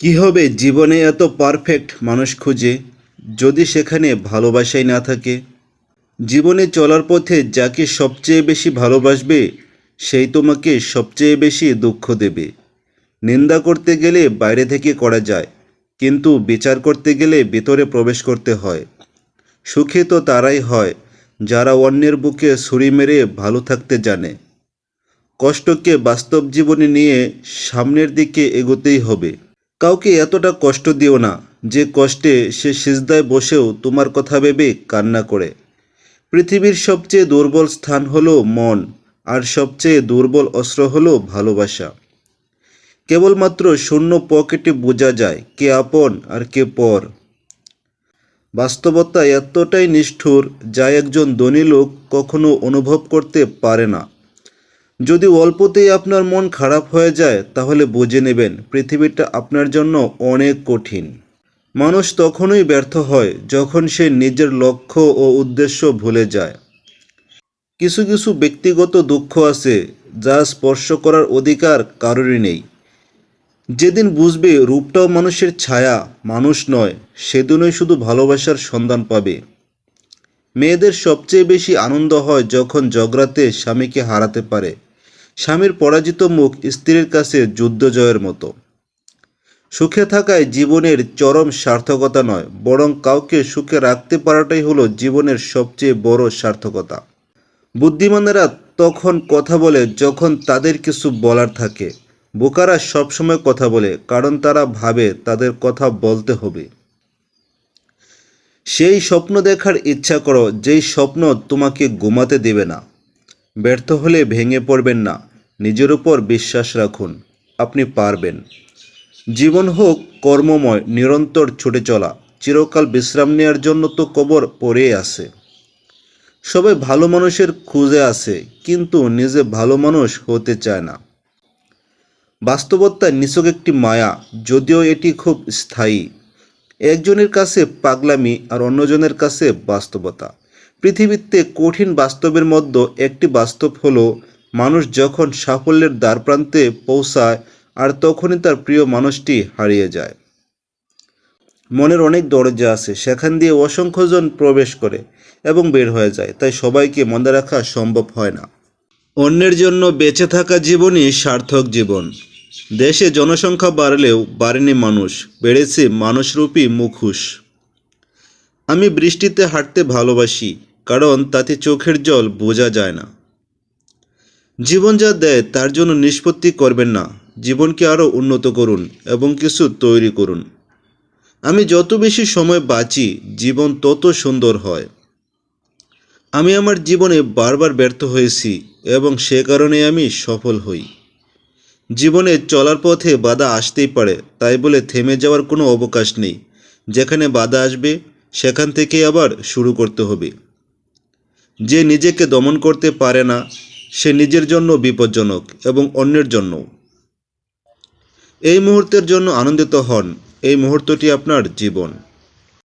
কি হবে জীবনে এত পারফেক্ট মানুষ খুঁজে যদি সেখানে ভালোবাসাই না থাকে? জীবনে চলার পথে যাকে সবচেয়ে বেশি ভালোবাসবে, সেই তোমাকে সবচেয়ে বেশি দুঃখ দেবে। নিন্দা করতে গেলে বাইরে থেকে করা যায়, কিন্তু বিচার করতে গেলে ভিতরে প্রবেশ করতে হয়। সুখে তো তারাই হয়, যারা অন্যের বুকে ছুরি মেরে ভালো থাকতে জানে। কষ্টকে বাস্তব জীবনে নিয়ে সামনের দিকে এগোতেই হবে। কাউকে এতটা কষ্ট দিও না, যে কষ্টে সে সিজদায় বসেও তোমার কথা ভেবে কান্না করে। পৃথিবীর সবচেয়ে দুর্বল স্থান হলো মন, আর সবচেয়ে দুর্বল অস্ত্র হলো ভালোবাসা। কেবলমাত্র শূন্য পকেটে বোঝা যায় কে আপন আর কে পর। বাস্তবতা এতটাই নিষ্ঠুর, যা একজন ধনী লোক কখনো অনুভব করতে পারে না। যদি অল্পতেই আপনার মন খারাপ হয়ে যায়, তাহলে বুঝে নেবেন পৃথিবীটা আপনার জন্য অনেক কঠিন। মানুষ তখনই ব্যর্থ হয় যখন সে নিজের লক্ষ্য ও উদ্দেশ্য ভুলে যায়। কিছু কিছু ব্যক্তিগত দুঃখ আছে যা স্পর্শ করার অধিকার কারোরই নেই। যেদিন বুঝবে রূপটাও মানুষের ছায়া, মানুষ নয়, সেদিনই শুধু ভালোবাসার সন্ধান পাবে। মেয়েদের সবচেয়ে বেশি আনন্দ হয় যখন জগরাতে স্বামীকে হারাতে পারে। স্বামীর পরাজিত মুখ স্ত্রীর কাছে যুদ্ধ জয়ের মতো। সুখে থাকায় জীবনের চরম সার্থকতা নয়, বরং কাউকে সুখে রাখতে পারাটাই হলো জীবনের সবচেয়ে বড় সার্থকতা। বুদ্ধিমানেরা তখন কথা বলে যখন তাদের কিছু বলার থাকে। বোকারা সবসময় কথা বলে, কারণ তারা ভাবে তাদের কথা বলতে হবে। সেই স্বপ্ন দেখার ইচ্ছা করো, যেই স্বপ্ন তোমাকে ঘুমাতে দেবে না। ব্যর্থ হলে ভেঙে পড়বেন না। নিজের উপর বিশ্বাস রাখুন, আপনি পারবেন। জীবন হোক কর্মময়, নিরন্তর ছুটে চলা, চিরকাল বিশ্রাম নেওয়ার জন্য তো কবর পড়েই আছে। সবাই ভালো মানুষের খুঁজে আছে, কিন্তু নিজে ভালো মানুষ হতে চায় না। বাস্তবতা নিছক একটি মায়া, যদিও এটি খুব স্থায়ী। একজনের কাছে পাগলামি আর অন্যজনের কাছে বাস্তবতা। পৃথিবীতে কঠিন বাস্তবের মধ্যে একটি বাস্তব হলো, মানুষ যখন সাফল্যের দ্বারপ্রান্তে পৌঁছায় আর তখনই তার প্রিয় মানুষটি হারিয়ে যায়। মনের অনেক দরজা আছে, সেখান দিয়ে অসংখ্যজন প্রবেশ করে এবং বের হয়ে যায়, তাই সবাইকে মনে রাখা সম্ভব হয় না। অন্যের জন্য বেঁচে থাকা জীবনই সার্থক জীবন। দেশে জনসংখ্যা বাড়লেও বাড়েনি মানুষ, বেড়েছে মানুষরূপী মুখোশ। আমি বৃষ্টিতে হাঁটতে ভালোবাসি কারণ তাতে চোখের জল বোঝা যায় না। জীবন যা দেয়, তার জন্য নিষ্পত্তি করবেন না। জীবনকে আরও উন্নত করুন এবং কিছু তৈরি করুন। আমি যত বেশি সময় বাঁচি, জীবন তত সুন্দর হয়। আমি আমার জীবনে বারবার ব্যর্থ হয়েছি এবং সে কারণে আমি সফল হই। জীবনে চলার পথে বাধা আসতেই পারে, তাই বলে থেমে যাওয়ার কোনো অবকাশ নেই। যেখানে বাধা আসবে, সেখান থেকে আবার শুরু করতে হবে। যে নিজেকে দমন করতে পারে না, সে নিজের জন্য বিপজ্জনক এবং অন্যের জন্য। এই মুহূর্তের জন্য আনন্দিত হন। এই মুহূর্তটি আপনার জীবন।